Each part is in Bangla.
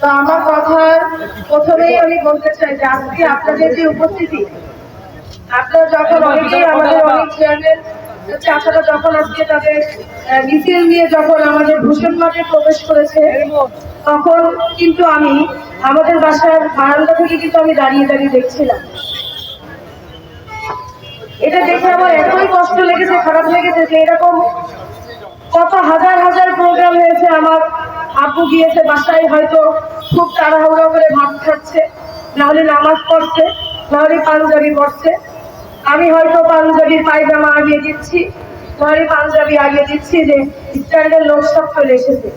তো আমার কথার প্রথমেই আমি বলতে চাই যে আজকে আপনাদের যে উপস্থিতি আপনারা যখন অনেকেই আমাদের অনেক চেয়ারম্যান যখন আজকে তাদের মিছিল নিয়ে যখন আমাদের ভূষণ মাঠে প্রবেশ করেছে তখন কিন্তু আমি আমাদের বাসার বারান্দা থেকে কিন্তু আমি দাঁড়িয়ে দাঁড়িয়ে দেখছিলাম। এটা দেখে আমার এতই কষ্ট লেগেছে খারাপ লেগেছে যে এরকম কত হাজার হাজার প্রোগ্রাম হয়েছে আমার আব্বু গিয়েছে বাসায়, হয়তো খুব তাড়াহুড়ো করে ভাত খাচ্ছে। নাহলে নামাজ পড়ছে নাহলে পাঞ্জাবি পড়ছে। আমি হয়তো পাঞ্জাবির পায়জামা আগিয়ে দিচ্ছি নাহলে পাঞ্জাবি আগিয়ে দিচ্ছি যে স্ট্যান্ডের লোক সব চলে এসেছে।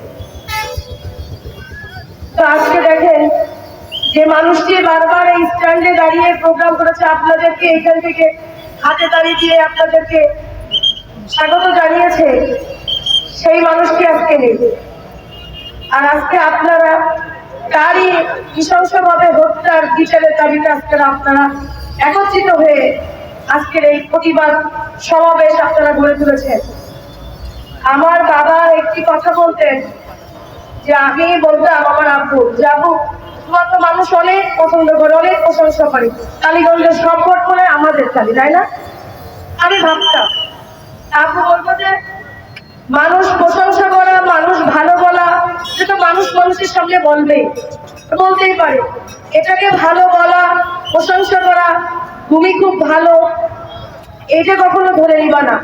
তো আজকে দেখেন যে মানুষটি বারবার এই স্ট্যান্ডে দাঁড়িয়ে প্রোগ্রাম করেছে, আপনাদেরকে এখান থেকে হাতে দাঁড়িয়ে দিয়ে আপনাদেরকে স্বাগত জানিয়েছে। সেই মানুষটি আজকে নেই। আর আজকে আপনারা তারই নৃশংসভাবে হত্যার বিচারের দাবিতে আজকে আপনারা একত্রিত হয়ে আজকের এই প্রতিবাদ সমাবেশ আপনারা গড়ে তুলেছেন। আমার বাবা একটি কথা বলতেন যে আমি বলতাম আমার আব্বু, যে আব্বু, তোমার তো মানুষ অনেক পছন্দ করে, অনেক প্রশংসা করে। কালীগঞ্জের ভোট করে আমাদের কালী, তাই না? আমি ভাবতাম, আব্বু বলব যে, মানুষ প্রশংসা করা, মানুষ ভালো বলা সেটা মানুষ মানুষের সামনে বলবে বলতেই পারে। এটাকে ভালো বলা, প্রশংসা করা তুমি খুব ভালো, এটা কখনো ধরে নিবা না।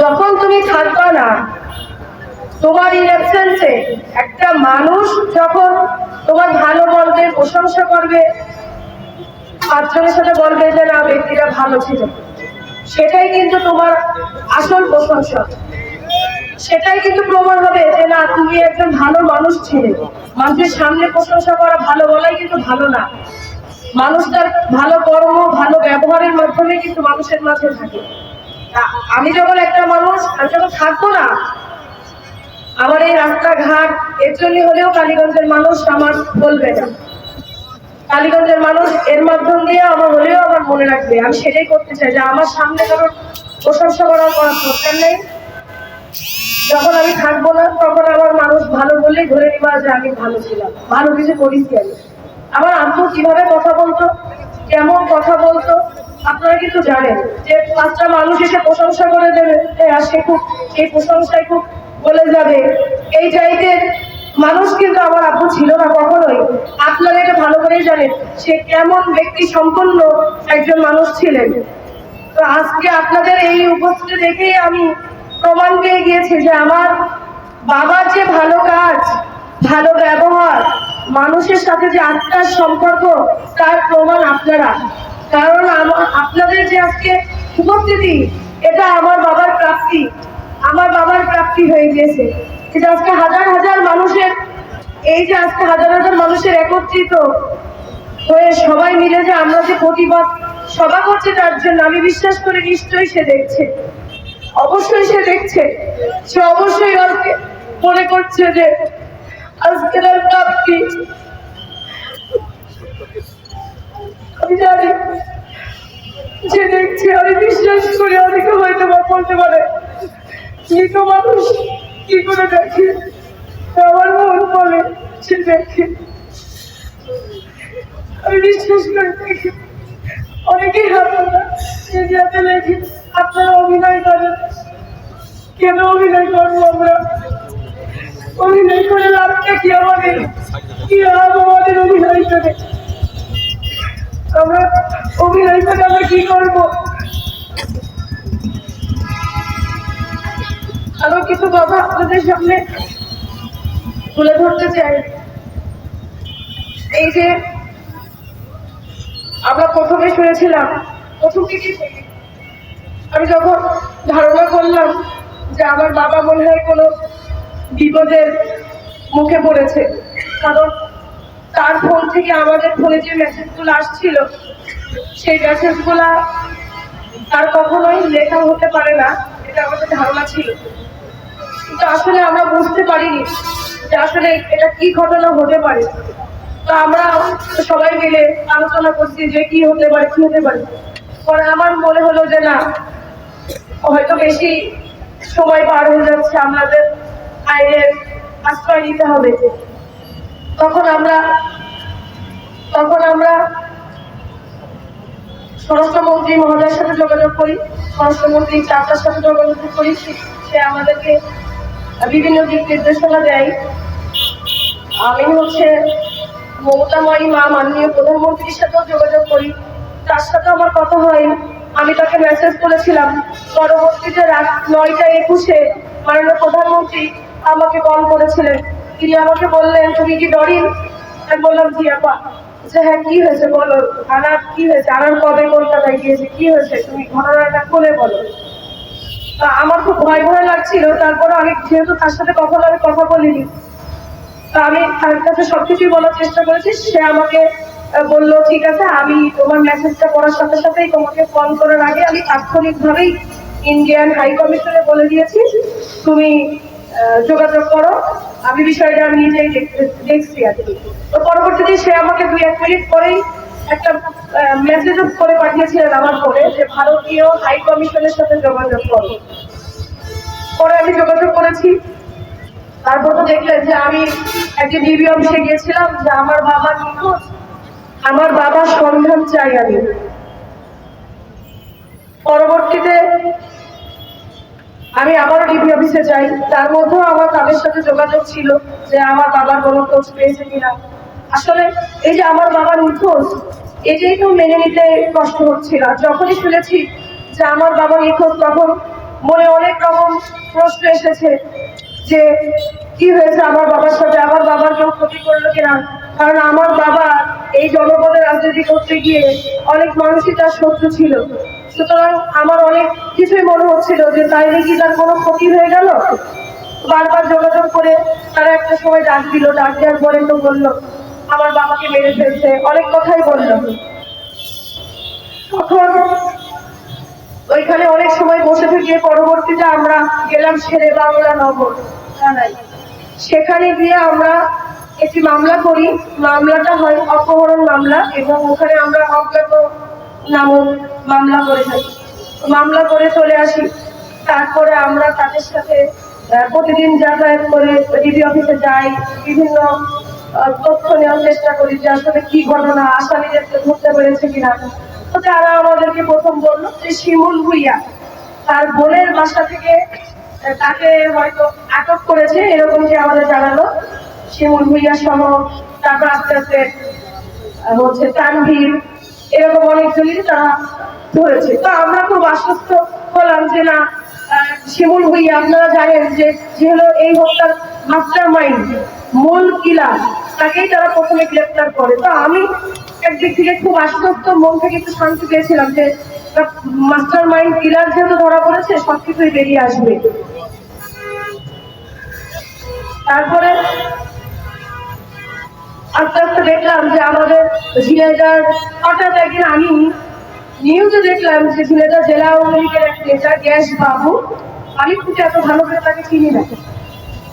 যখন তুমি থাকবা না, তোমার ইলেকশনসে একটা মানুষ যখন তোমার ভালো বলবে, প্রশংসা করবে পাঁচজনের সাথে বলবে যে না, ব্যক্তিটা ভালো ছিল। সেটাই কিন্তু তোমার আসল প্রশংসা। সেটাই কিন্তু প্রমাণ হবে যে না, তুমি একজন ভালো মানুষ ছিলে। মানুষের সামনে প্রশংসা করা ভালো বলাই কিন্তু ভালো না। মানুষ তার ভালো কর্ম, ভালো ব্যবহারের মাধ্যমে কিন্তু মানুষের মাঝে থাকে। আমি যখন একটা মানুষ, আমি যখন থাকব না, আমার এই রাস্তাঘাট, এর জন্য হলেও কালীগঞ্জের মানুষ আমার বলবে না। কালীগঞ্জের মানুষ এর মাধ্যম দিয়ে আমার হলেও আমার মনে রাখবে। আমি সেটাই করতে চাই যে আমার সামনে কারোর প্রশংসা করার করার দরকার নেই। যখন আমি থাকব না, তখন আমার মানুষ ভালো বলেই ধরে নিবা যে আমি ভালো ছিলাম। ভালো কিছু করেছি আমি আমার আব্বু কীভাবে কথা বলতো? কেমন কথা বলতো? আপনারা কিন্তু জানেন যে পাঁচটা মানুষ এসে প্রশংসা করে দেবে সে খুব, এই প্রশংসায় খুব বলে যাবে। এই টাইপের মানুষ কিন্তু আমার আব্বু ছিল না কখনোই। আপনারা এটা ভালো করেই জানেন সে কেমন ব্যক্তি সম্পন্ন একজন মানুষ ছিলেন। তো আজকে আপনাদের এই উপস্থিতি দেখেই আমি প্রমাণ পেয়ে গিয়েছে যে আমার বাবার যে ভালো কাজ, ভালো ব্যবহার, মানুষের সাথে যে আত্মার সম্পর্ক, তার প্রমাণ আপনারা। কারণ আমার আপনাদের যে আজকে উপস্থিতি, এটা আমার বাবার প্রাপ্তি। আমার বাবার প্রাপ্তি হয়ে গিয়েছে। এটা আজকে হাজার হাজার মানুষের, এই যে আজকে হাজার হাজার মানুষের একত্রিত হয়ে সবাই মিলে যে আমরা যে প্রতিবাদ সভা করছে, তার জন্য আমি বিশ্বাস করি নিশ্চয়ই সে দেখছে। অবশ্যই সে দেখছে। সে অবশ্যই আজকে মনে করছে যে আজকের আর প্রাপ্তি আমি জানি যে দেখছে, আমি বিশ্বাস করি অনেকে হয়তো বা বলতে পারে, মৃত মানুষ কি করে দেখে? আমার মন বলে সে দেখে। আমি বিশ্বাস করে দেখি। অনেকেই আপনারা নিজে হাতে লেখি। আপনারা অভিনয় করেন। কেন অভিনয় করব আমরা? অভিনয় করে লাভটা কি আমাদের? কি লাভ আমাদের অভিনয় করে? আমরা অভিনয় করে আমরা কি করব? আরও কিছু কথা আপনাদের সামনে তুলে ধরতে চাই। এই যে আমরা প্রথমে শুনেছিলাম, প্রথম থেকে আমি যখন ধারণা করলাম যে আমার বাবা মনে হয় কোনো বিপদের মুখে পড়েছে, কারণ তার ফোন থেকে আমাদের ফোনে যে মেসেজগুলো আসছিল, সেই মেসেজগুলা তার কখনোই লেখা হতে পারে না, এটা আমাদের ধারণা ছিল। কিন্তু আসলে আমরা বুঝতে পারিনি যে আসলে এটা কি ঘটনা হতে পারে। তো আমরা সবাই মিলে আলোচনা করছি যে কি হতে পারে, কি হতে পারে। পরে আমার মনে হলো যে না হয়তো বেশি সময় পার হয়ে যাচ্ছে, আমাদের আইনের আশ্রয় নিতে হবে তখন আমরা তখন আমরা স্বরাষ্ট্রমন্ত্রী মহোদয়ের সাথে যোগাযোগ করি, স্বরাষ্ট্রমন্ত্রী চাচার সাথে যোগাযোগ করি সে আমাদেরকে বিভিন্ন দিক নির্দেশনা দেয়। আমি হচ্ছে মমতাময়ী মা, মাননীয় প্রধানমন্ত্রীর সাথেও যোগাযোগ করি। তার সাথে আমার কথা হয়। আমি তাকে মেসেজ করেছিলাম, পরবর্তীতে রাত নয়টা একুশে মাননীয় প্রধানমন্ত্রী আমাকে কল করেছিলেন। তিনি আমাকে বললেন, তুমি কি ডরিন? আমি বললাম, জি আপা। যে হ্যাঁ কি হয়েছে বলো? আনার কি হয়েছে? আনার কবে কলকাতায় গিয়েছে কি হয়েছে? তুমি ঘটনাটা খুলে বলো। তা আমার খুব ভয় ভয় লাগছিল। তারপরে আমি, যেহেতু তার সাথে কখনো আমি কথা বলিনি, তা আমি তার কাছে সবকিছুই বলার চেষ্টা করেছি। সে আমাকে বলল, ঠিক আছে, আমি তোমার মেসেজটা পড়ার সাথে সাথেই তোমাকে ফোন করার আগে আমি তাৎক্ষণিকভাবেই ইন্ডিয়ান হাই কমিশনে বলে দিয়েছি, তুমি যোগাযোগ করো। আমি বিষয়টা আমি নিজেই দেখছি আর কি। তো পরবর্তীতে সে আমাকে দুই এক মিনিট পরেই একটা মেসেজ করে পাঠিয়েছিলেন আমার ফোনে যে, ভারতীয় হাই কমিশনের সাথে যোগাযোগ করো। পরে আমি যোগাযোগ করেছি। তারপর তো দেখলেন যে আমি একজন ডিবি অফিসে গিয়েছিলাম যে আমার বাবা নিখোঁজ। আমার বাবার সন্ধান চাই আমি। পরবর্তীতে আমি আবারও ডিবি অফিসে যাই। তার মধ্যেও আমার তাদের সাথে যোগাযোগ ছিল যে আমার বাবার কোনো খোঁজ পেয়েছে কিনা। আসলে এই যে আমার বাবা নিখোঁজ এটাই তো মেনে নিতে কষ্ট হচ্ছিল। যখনই শুনেছি যে আমার বাবা নিখোঁজ তখন মনে অনেক রকম প্রশ্ন এসেছে যে কি হয়েছে আমার বাবার সাথে? আমার বাবার কেউ ক্ষতি করল কিনা? কারণ আমার বাবা এই জনপদে রাজনীতি করতে গিয়ে অনেক মানুষই তার শত্রু ছিল। সুতরাং আমার অনেক কিছুই মনে হচ্ছিল যে তাইলে কি তার কোনো ক্ষতি হয়ে গেল? বারবার যোগাযোগ করে তারা একটা সময় ডাক দিল, ডাক দেওয়ার পরে তো বলল, আমার বাবাকে মেরে ফেলছে অনেক কথাই বলল। তখন ওইখানে অনেক সময় বসে থেকে পরবর্তীতে আমরা গেলাম শেরে বাংলা নগর সেখানে গিয়ে আমরা একটি মামলা করি। মামলাটা হয় অপহরণ মামলা এবং ওখানে আমরা অজ্ঞাত নামক মামলা করে থাকি। মামলা করে চলে আসি। তারপরে আমরা তাদের সাথে প্রতিদিন যাতায়াত করে ডিবি অফিসে যাই। বিভিন্ন তথ্য নেওয়ার চেষ্টা করি যে আসলে কি ঘটনা আসামিদেরকে ধরতে পেরেছে কিনা। তো তারা আমাদেরকে প্রথম বলল যে শিমুল ভুইয়া, তার বোনের বাসা থেকে তাকে হয়তো আটক করেছে, এরকম যে আমাদের জানালো। শিমুল ভুইয়া সহ তারপর আস্তে আস্তে হচ্ছে তানভীর, এরকম অনেকজনই তারা ধরেছে। তো আমরা খুব আশ্বস্ত হলাম যে না শিমুল ভুইয়া আপনারা জানেন যে যে হলো এই হত্যার মাস্টার মাইন্ড মূল কিলা তাকেই তারা প্রথমে গ্রেপ্তার করে। তো আমি একদিক থেকে খুব আশ্বস্ত, মন থেকে একটু শান্তি পেয়েছিলাম যে মাস্টার মাইন্ড কিলার যেহেতু ধরা পড়েছে, সবকিছুই বেরিয়ে আসবে। তারপরে আস্তে আস্তে দেখলাম যে আমাদের ঝিনাইদার হঠাৎ একদিন আমি নিউজে দেখলাম যে ঝিনাইদার জেলা আওয়ামী লীগের এক নেতা গ্যাস বাবু আমি খুব এত ভালো করে তাকে চিনি না।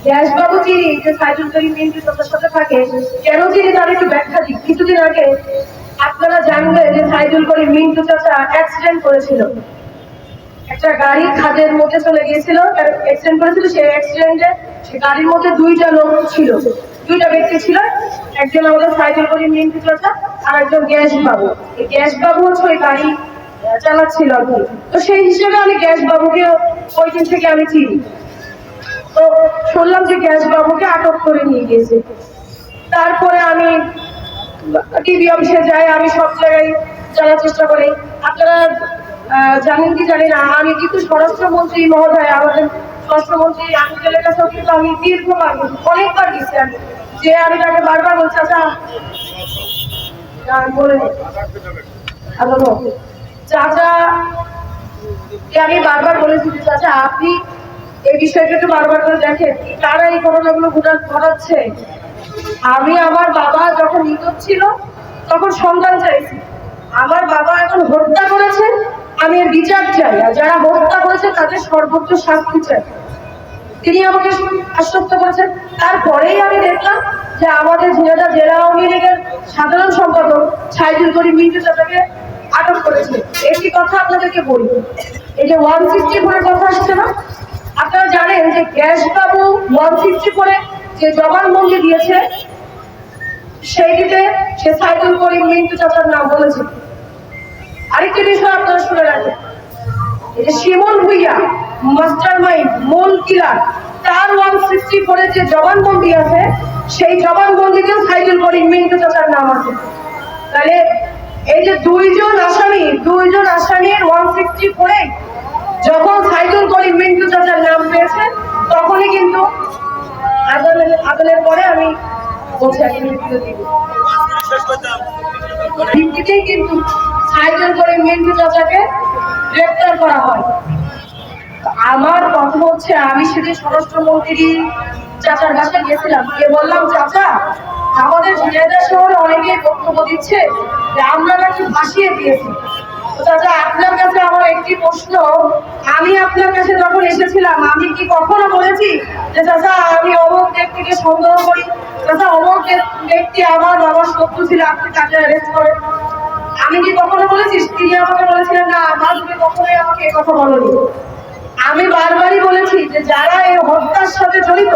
গ্যাস বাবু চিনি যে সাইদুল করিম বিএনপি তাদের সাথে থাকে। কেন চিনি তার একটু ব্যাখ্যা দিই। কিছুদিন আগে আপনারা জানবেন যে সাইদুল করিম মিন্টু চাচা অ্যাক্সিডেন্ট করেছিল। একটা গাড়ি খাদের মধ্যে চলে গিয়েছিল অ্যাক্সিডেন্ট করেছিল সেই অ্যাক্সিডেন্টে সে গাড়ির মধ্যে দুইটা লোক ছিল। দুইটা ব্যক্তি ছিল, একজন আমাদের সাইকেল করে মিন্টু চাচা, আর একজন গ্যাস বাবু। এই গ্যাস বাবু হচ্ছে ওই গাড়ি চালাচ্ছিল আর কি। তো সেই হিসেবে আমি গ্যাস বাবুকে ওই দিন থেকে আমি চিনি। তো শুনলাম যে গ্যাস বাবুকে আটক করে নিয়ে গিয়েছে তারপরে আমি টিভি অফিসে যাই, আমি সব জায়গায় জানার চেষ্টা করি। আপনারা জানেন কি জানি না আমি কিন্তু স্বরাষ্ট্রমন্ত্রী মহোদয়, আমাদের স্বরাষ্ট্রমন্ত্রী আনুজলের কাছেও কিন্তু আমি দীর্ঘবার, অনেকবার গেছি আমি। যে আমি তাকে বারবার বলছি আচ্ছা। চাচা আমি বারবার বলেছি চাচা, আপনি এই বিষয়টা একটু বারবার করে দেখেন, কারা এই ঘটনাগুলো ঘটা- ঘটাচ্ছে? আমি আমার বাবা যখন নিখোঁজ ছিল, তখন সন্তান চাইছি। আমার বাবা এখন হত্যা করেছে, আমি বিচার চাই। যারা হত্যা করেছে, তাদের সর্বোচ্চ শাস্তি চাই। তিনি আমাকে আশ্বস্ত করেছেন। তারপরেই আমি দেখলাম যে আমাদের ঝিনাইদহ জেলা আওয়ামী লীগের সাধারণ সম্পাদক ছাইদুল করিম মিন্টু চাচাকে আটক করেছে। একটি কথা আপনাদেরকে বলি, এই যে ওয়ান সিক্সটি ফোরের কথা আসছে না? আপনারা জানেন যে গ্যাস বাবু ওয়ান সিক্সটি ফোরে যে জবানবন্দি দিয়েছে, সেইটিতে সে সাইদুল করিম মিন্টু চাচার নাম বলেছে। আরেকটি বিষয় আপনারা শুনে রাখেন, এই যে Shimon Bhuiyan master mind killer. তার ওয়ান সিক্সটি ফোরে যে জবানবন্দি আছে, সেই জবানবন্দিতেও সাইদুল করিম মিন্টু চাচার নাম আছে। তাহলে এই যে দুইজন আসামি, দুইজন আসামির ওয়ান সিক্সটি ফোরে যখন সাইদুল করিম মিন্টু চাচার নাম পেয়েছে, তখনই কিন্তু আদালত আদালের পরে আমি মৃত্যু দিব। ভিত্তিতেই কিন্তু সাইকেল করে মিন্টু চাচাকে গ্রেপ্তার করা হয়। আমার কথা হচ্ছে আমি সেদিন স্বরাষ্ট্রমন্ত্রী চাচার কাছে গেছিলাম গিয়ে বললাম, চাচা, আমাদের ঝিনাইদহ শহরে অনেকেই বক্তব্য দিচ্ছে যে আমরা নাকি ভাসিয়ে দিয়েছি। চাচা, আপনার কাছে আমার একটি প্রশ্ন। আমি আপনার কাছে যখন এসেছিলাম, আমি কি কখনো বলেছি যে, চাচা, আমি অমুক ব্যক্তিকে সন্দেহ করি? চাচা, অমুক ব্যক্তি আমার বাবার শত্রু ছিল, আপনি তাকে অ্যারেস্ট করেন। আমি কি কখনো বলেছি? তিনি আমাকে বলেছিলেন, না আমার তুমি কখনোই আমাকে এ কথা বলনি। আমি বারবারই বলেছি যে যারা এই হত্যার সাথে জড়িত,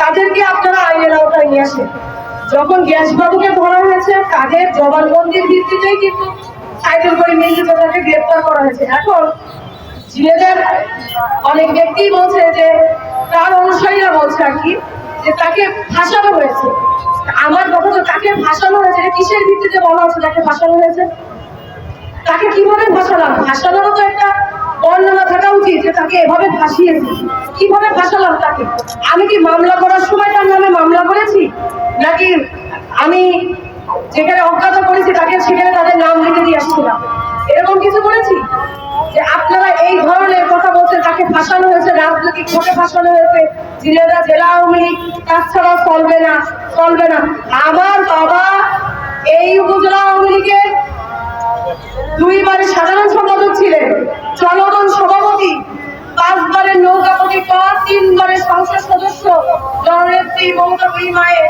তাদেরকে আপনারা আইনের আওতায় নিয়ে আসেন। যখন গ্যাস গ্যাসবাবুকে ধরা হয়েছে, তাদের জবানবন্দির ভিত্তিতেই কিন্তু সাইকেল করে মিল্লি তাদেরকে গ্রেপ্তার করা হয়েছে। এখন জিনেদের অনেক ব্যক্তি বলছে যে, তার অনুসারীরা বলছে আর কি, যে তাকে ফাঁসানো হয়েছে। আমার কথা তো তাকে ফাঁসানো হয়েছে। কিসের ভিত্তিতে বলা হচ্ছে তাকে ফাঁসানো হয়েছে? তাকে কীভাবে ভাসালাম? ফাঁসানোরও তো একটা বর্ণনা থাকা উচিত যে তাকে এভাবে ফাঁসিয়েছি কীভাবে ফাঁসালাম তাকে? আমি কি মামলা করার সময় তার নামে মামলা করেছি? নাকি আমি যেখানে অজ্ঞাত করেছি তাকে সেখানে তাদের নাম লিখে দিয়ে আসছিলাম? এরকম কিছু করেছি? যে আপনারা এই ধরনের কথা বলছেন তাকে ফাঁসানো হয়েছে, রাজনৈতিক ভোটে ফাঁসানো হয়েছে, জিনেদা জেলা আওয়ামী লীগ তাছাড়া চলবে না চলবে না। আমার বাবা এই উপজেলা আওয়ামী লীগের দুইবারের সাধারণ সম্পাদক ছিলেন। চলমান সভাপতি, পাঁচবারের নৌকাপতি পদ তিনবারের সংসদ সদস্য জননেত্রী মমতা মায়ের।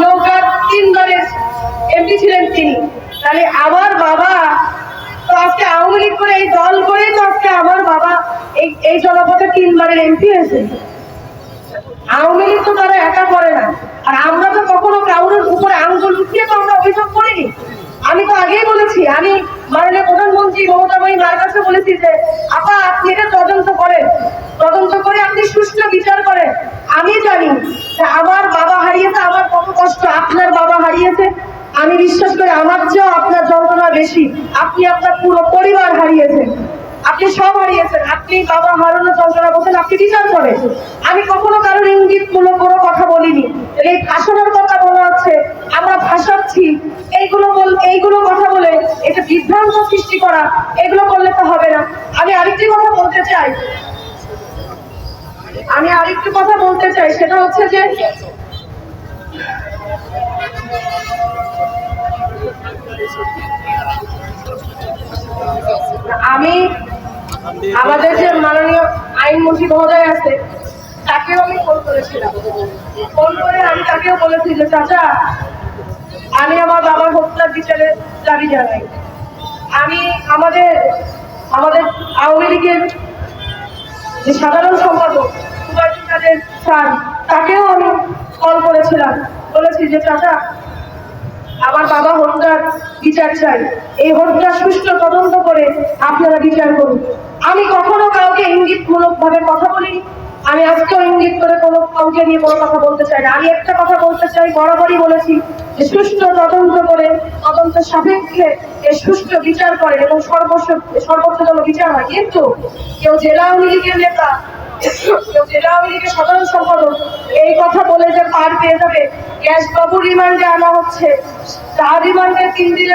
নৌকার তিনবারের এমপি ছিলেন তিনি। তাহলে আমার বাবা তো আজকে আওয়ামী লীগ করে এই দল করে তো আজকে আমার বাবা এই এই জনপথে তিনবারের এমপি হয়েছে। আওয়ামী লীগ তো তারা একা করে না। আর আমরা তো কখনো কারোর উপরে আঙ্গুল উঠিয়ে তো আমরা অভিযোগ করিনি। আমি তো আগেই বলেছি, আমি মাননীয় প্রধানমন্ত্রী মমতা বাই মার কাছে বলেছি যে, আপা, আপনি এটা তদন্ত করেন। তদন্ত করে আপনি সুষ্ঠু বিচার করেন। আমি জানি যে আমার বাবা হারিয়েছে, আমার কত কষ্ট আপনার বাবা হারিয়েছে। আমি বিশ্বাস করি আমার চেয়েও আপনার যন্ত্রণা বেশি। আপনি আপনার পুরো পরিবার হারিয়েছেন। আপনি সব হারিয়েছেন। আপনি বাবা হারানোর যন্ত্রণা বলছেন আপনি বিচার করেন। আমি কখনো কারোর ইঙ্গিত মূলক কোনো কথা বলিনি। এই ভাষণের কথা বলা হচ্ছে, আমরা ভাষাচ্ছি। এইগুলো বল, এইগুলো কথা বলে এটা বিভ্রান্ত সৃষ্টি করা, এগুলো করলে তো হবে না। আমি আরেকটি কথা বলতে চাই। আমি আরেকটু কথা বলতে চাই, সেটা হচ্ছে যে আমি আমাদের যে মাননীয় আইনমন্ত্রী মহোদয় আছে, তাকেও আমি ফোন করেছিলাম। ফোন করে আমি তাকেও বলেছি যে, চাচা, আমি আমার বাবার হত্যার বিচারের দাবি জানাই। আমি আমাদের আমাদের আওয়ামী লীগের যে সাধারণ সম্পাদক, সুভাষী তাকেও আমি কল করেছিলাম। বলেছি যে, চাচা আমার বাবা হত্যার বিচার চাই। এই হত্যা সুষ্ঠু তদন্ত করে আপনারা বিচার করুন। আমি কখনো কাউকে ইঙ্গিতমূলক ভাবে কথা বলিনি। আমি আজকেও ইঙ্গিত করে কোনো কাউকে নিয়ে কোনো কথা বলতে চাই না। আমি একটা কথা বলতে চাই, বরাবরই বলেছি যে সুষ্ঠু তদন্ত করে তদন্ত সাপেক্ষে সুষ্ঠু বিচার করেন এবং সর্বোচ্চ সর্বোচ্চ বিচার হয়। কিন্তু কেউ জেলা আওয়ামী লীগের নেতা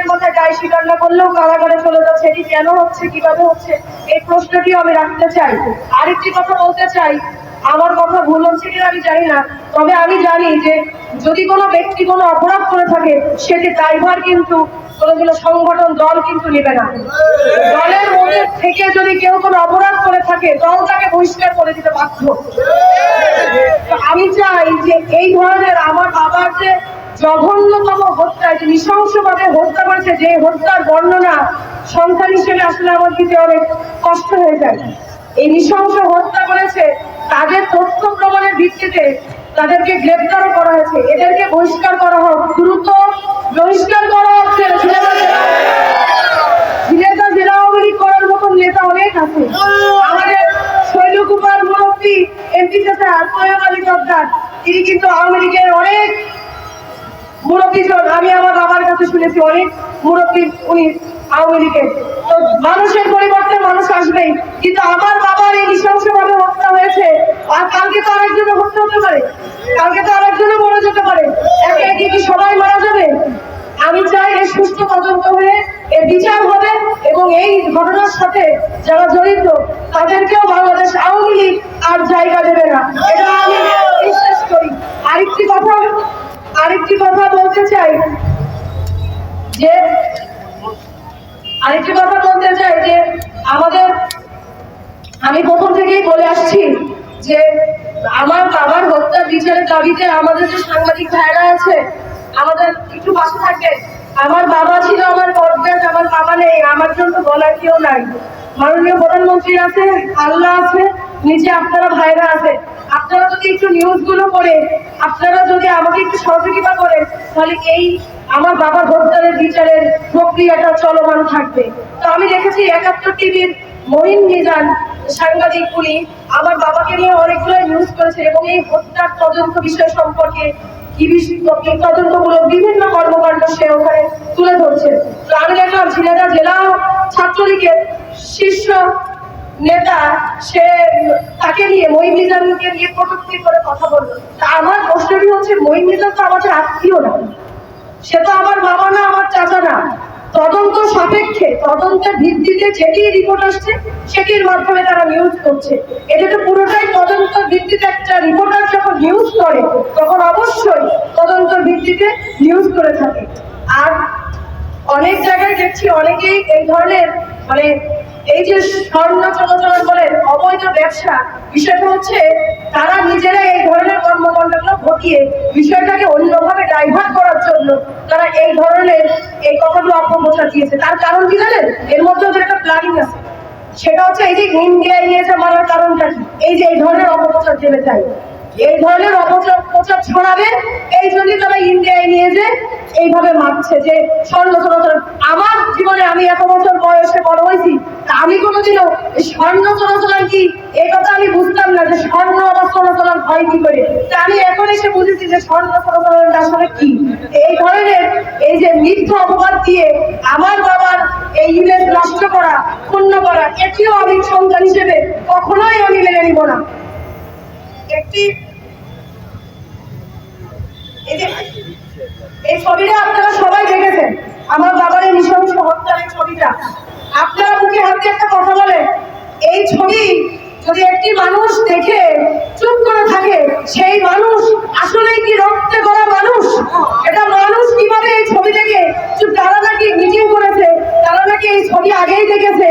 কথা স্বীকার না করলেও কারাগারে কেন হচ্ছে, কীভাবে হচ্ছে, এই আমি রাখতে চাই। আরেকটি কথা বলতে চাই। আমার কথা ভুল হচ্ছে কিনা আমি জানি না। তবে আমি জানি যে যদি কোনো ব্যক্তি কোনো অপরাধ করে থাকে, সেটি দায়ভার কিন্তু কোনোগুলো সংগঠন দল কিন্তু নেবে না। দলের মধ্যে থেকে যদি কেউ কোনো অপরাধ করে থাকে, দল তাকে বহিষ্কার করে দিতে বাধ্য। আমি চাই যে এই ধরনের আমার বাবার যে জঘন্যতম হত্যা, যে নৃশংসভাবে হত্যা করেছে, যে হত্যার বর্ণনা সন্তান হিসেবে আসলে আমার দিতে অনেক কষ্ট হয়ে যায়। এই নৃশংস হত্যা করেছে, তাদের তথ্য প্রমাণের ভিত্তিতে তাদেরকে গ্রেপ্তারও করা হয়েছে। এদেরকে বহিষ্কার করা হোক, দ্রুত বহিষ্কার করা হচ্ছে ঝিলেদা ঝিলেদা জেলা আওয়ামী লীগ করার মতন নেতা অনেক আছে আমাদের শৈলকুমার মুরব্বী মানুষের পরিবর্তে মানুষ আসবেই। কিন্তু আমার বাবার এই নৃশংসভাবে হত্যা হয়েছে। আর কালকে তো আরেকজনের হত্যা হতে পারে। কালকে তো আরেকজনও মরে যেতে পারে। একে একে কি সবাই মারা যাবে? আমি চাই এর সুস্থ তদন্ত হয়ে এর বিচার হবে। এবং এই ঘটনার সাথে যারা জড়িত, তাদেরকেও বাংলাদেশ আওয়ামী লীগ আর জায়গা দেবে না। এটা আমি বিশ্বাস করি। আরেকটি কথা আরেকটি কথা বলতে চাই যে, আরেকটি কথা বলতে চাই যে, আমাদের, আমি প্রথম থেকেই বলে আসছি যে, আমার বাবার হত্যার বিচারের দাবিতে আমাদের যে সাংবাদিক ভাইরা আছে, আমাদের একটু পাশে থাকবে আমার বাবা ছিল আমার পর্যায়ে আমার বাবা নেই, আমার জন্য বলার কেউ নাই। মাননীয় প্রধানমন্ত্রী আছে, আল্লাহ আছে নিচে আপনারা ভাইরা আছে। আপনারা যদি একটু নিউজগুলো পড়ে, আপনারা যদি আমাকে একটু সহযোগিতা করেন তাহলে এই আমার বাবার হত্যারের বিচারের প্রক্রিয়াটা চলমান থাকবে। তো আমি দেখেছি একাত্তর টিভির মহিন মিজান, সাংবাদিক, উনি আমার বাবাকে নিয়ে অনেকগুলো নিউজ করেছে এবং এই হত্যার তদন্ত বিষয় সম্পর্কে বিভিন্ন কর্মকাণ্ড সে তুলে ধরছে। জেলা ছাত্রলীগের শীর্ষ নেতা, সে তাকে নিয়ে করে কথা বলল। আমার প্রশ্নটি হচ্ছে, মহিম মিজান তো আমাদের আত্মীয় না। সে তো আমার বাবা না, আমার চাচা না। তদন্ত সাপেক্ষে, তদন্তের ভিত্তিতে যেটি রিপোর্ট আসছে সেটির মাধ্যমে তারা নিউজ করছে। এটা তো পুরোটাই তদন্ত ভিত্তিতে একটা রিপোর্টার যখন নিউজ করে, তখন অবশ্যই তদন্ত ভিত্তিতে নিউজ করে থাকে। আর অনেক জায়গায় দেখছি অনেকেই এই ধরনের মানে এই যে স্বর্ণ চলাচল বলেন অবৈধ ব্যবসা, বিষয়টা হচ্ছে তারা নিজেরাই এই ধরনের কর্মকাণ্ডগুলো ঘটিয়ে বিষয়টাকে অন্যভাবে ডাইভার্ট করার জন্য তারা এই ধরনের এই কথাগুলো অপপ্রচার দিয়েছে। তার কারণ কি জানেন? এর মধ্যে ওদের একটা প্ল্যানিং আছে। সেটা হচ্ছে এই যে ইন্ডিয়ায় নিয়ে যে মারার কারণটা কি? এই যে এই ধরনের অপপ্রচার জেনে চাই এই ধরনের অপপ্রচার প্রচার ছড়াবে, এই জন্যই তারা ইন্ডিয়ায় নিয়ে যে এইভাবে মারছে যে স্বর্ণ চলাচল। আমার জীবনে আমি এত বছর বয়সে বড় হয়েছি আমি কোনোদিনও স্বর্ণ চলাচল কি এই কথা আমি বুঝতাম না যে স্বর্ণ আবার চলাচল হয় কি করে। তা আমি এখন এসে বুঝেছি যে স্বর্ণ চলাচল আসলে কি। এই ধরনের এই যে মিথ্যা অপবাদ দিয়ে আমার বাবার এই ইমেজ নষ্ট করা, ক্ষুণ্ণ করা, এটিও আমি সন্তান হিসেবে কখনোই আমি মেনে নিব না। একটি এই ছবিটা আপনারা সবাই দেখেছেন। আমার বাবার এই নৃশংস হত্যার এই ছবিটা। আপনারা মুখে হাত একটা কথা বলেন। এই ছবি যদি একটি মানুষ দেখে, চুপ করে থাকে, সেই মানুষ আসলেই কি রক্তে গড়া মানুষ? এটা মানুষ কীভাবে এই ছবি দেখে? চুপ, তারা নাকি মিটিং করেছে, তারা নাকি এই ছবি আগেই দেখেছে।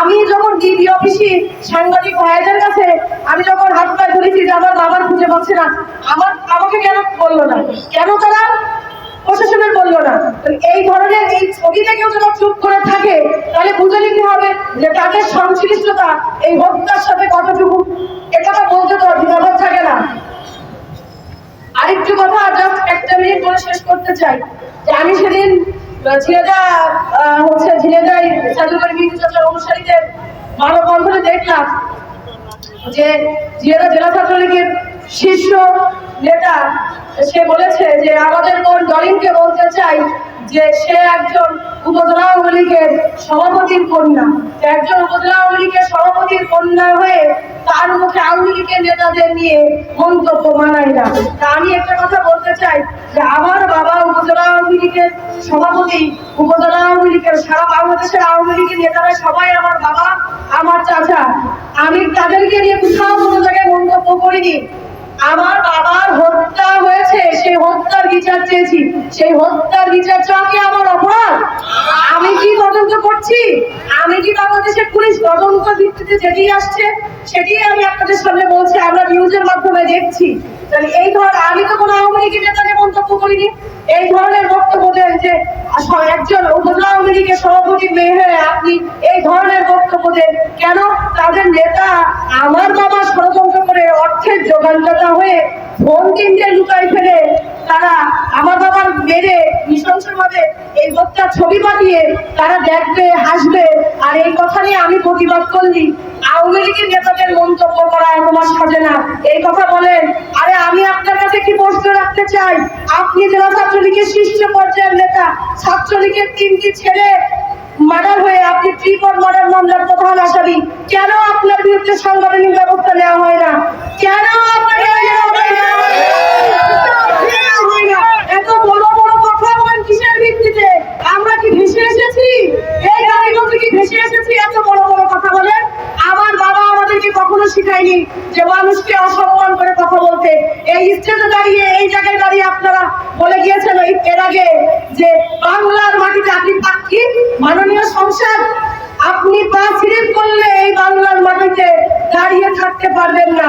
আমি যখন ডিবি অফিসে সাংবাদিক ভাইদের কাছে, আমি যখন হাত পায়ে ধরেছি যে আমার পাচ্ছে না। আমার আমাকে কেন বলল না? কেন তারা প্রশাসনের বলল না? এই ধরনের এই ছবি থেকেও যারা চুপ করে থাকে, তাহলে বুঝে নিতে হবে যে তাদের সংশ্লিষ্টতা এই হত্যার সাথে কতটুকু একথা বলতে তো দ্বিধাবোধ থাকে না। আরেকটু কথা জাস্ট একটা মিনিট বলে শেষ করতে চাই। যে আমি সেদিন ঝিনেদা হচ্ছে ঝিনেদাই বিন্দু চর্চার অনুসারীদের মানববন্ধনে দেখলাম যে জিয়াদা জেলা ছাত্রলীগের শীর্ষ নেতা, সে বলেছে যে, আমাদের বোন ডলিনকে বলতে চাই যে, সে একজন উপজেলা আওয়ামী লীগের সভাপতির কন্যা। একজন উপজেলা আওয়ামী লীগের সভাপতির কন্যা হয়ে তার মুখে আওয়ামী লীগের নেতাদের নিয়ে মন্তব্য মানায় না। তা আমি একটা কথা বলতে চাই যে, আমার বাবা উপজেলা আওয়ামী লীগের সভাপতি, উপজেলা আওয়ামী লীগের সারা বাংলাদেশের আওয়ামী লীগের নেতারা সবাই আমার বাবা, আমার চাচা। আমি তাদেরকে নিয়ে কোথাও কোনো জায়গায় মন্তব্য করিনি। আমার বাবার হত্যা হয়েছে, সেই হত্যার বিচার চেয়েছি। সেই হত্যার বিচার চাওয়া কি আমার অপরাধ? আমি কি তদন্ত করছি? আমি কি বাংলাদেশের পুলিশ তদন্ত ভিত্তিতে যেটি আসছে? সেটি আমি আপনাদের সামনে বলছি, আমরা নিউজের মাধ্যমে দেখছি। তাহলে এই ধর, আমি তো কোনো আওয়ামী লীগের নেতাকে মন্তব্য করিনি। এই ধরনের বক্তব্য দেন যে একজন উপজেলা আওয়ামী লীগের সভাপতি মেয়ে আপনি এই ধরনের বক্তব্য দেন। কেন? তাদের নেতা আমার বাবা ষড়যন্ত্র করে অর্থের যোগানদাতা হয়ে ফোন তিনটে লুকাই ফেলে তারা আমার বাবার মেরে নৃশংসভাবে হত্যা ছবি পাঠিয়ে তারা দেখবে, হাসবে। আর এই কথা নিয়ে আমি প্রতিবাদ করলি। আওয়ামী লীগের নেতাদের মন্তব্য করা তোমার সাজে না। এই কথা বলেন, আরে আমি আপনার কাছে কি প্রশ্ন রাখতে চাই? আপনি জেলা ছাত্রলীগের শীর্ষ পর্যায়ের নেতা, ছাত্রলীগের তিনটি ছেলে মার্ডার হয়ে আপনি ট্রিপল মার্ডার মামলার প্রধান আসামি, কেন আপনার বিরুদ্ধে সাংগঠনিক ব্যবস্থা নেওয়া হয় না? কেন আপনাকে নেওয়া হয় না? এত বড় বড় কথা বলেন কিসের ভিত্তিতে আমরা কি ভেসে এসেছি এই গাড়িগুলো কি ভেসে এসেছি এত বড় বড় কথা বলেন আমার বাবা আমাদেরকে কখনো শিখায়নি যে মানুষকে অসম্মান করে কথা বলতে। এই স্টেজে দাঁড়িয়ে, এই জায়গায় দাঁড়িয়ে আপনারা বলে গিয়েছেন এর আগে যে বাংলার মাটিতে আপনি পাখি, মাননীয় সংসার আপনি পা ছিড়ে করলে এই বাংলার মাটিতে দাঁড়িয়ে থাকতে পারবেন না।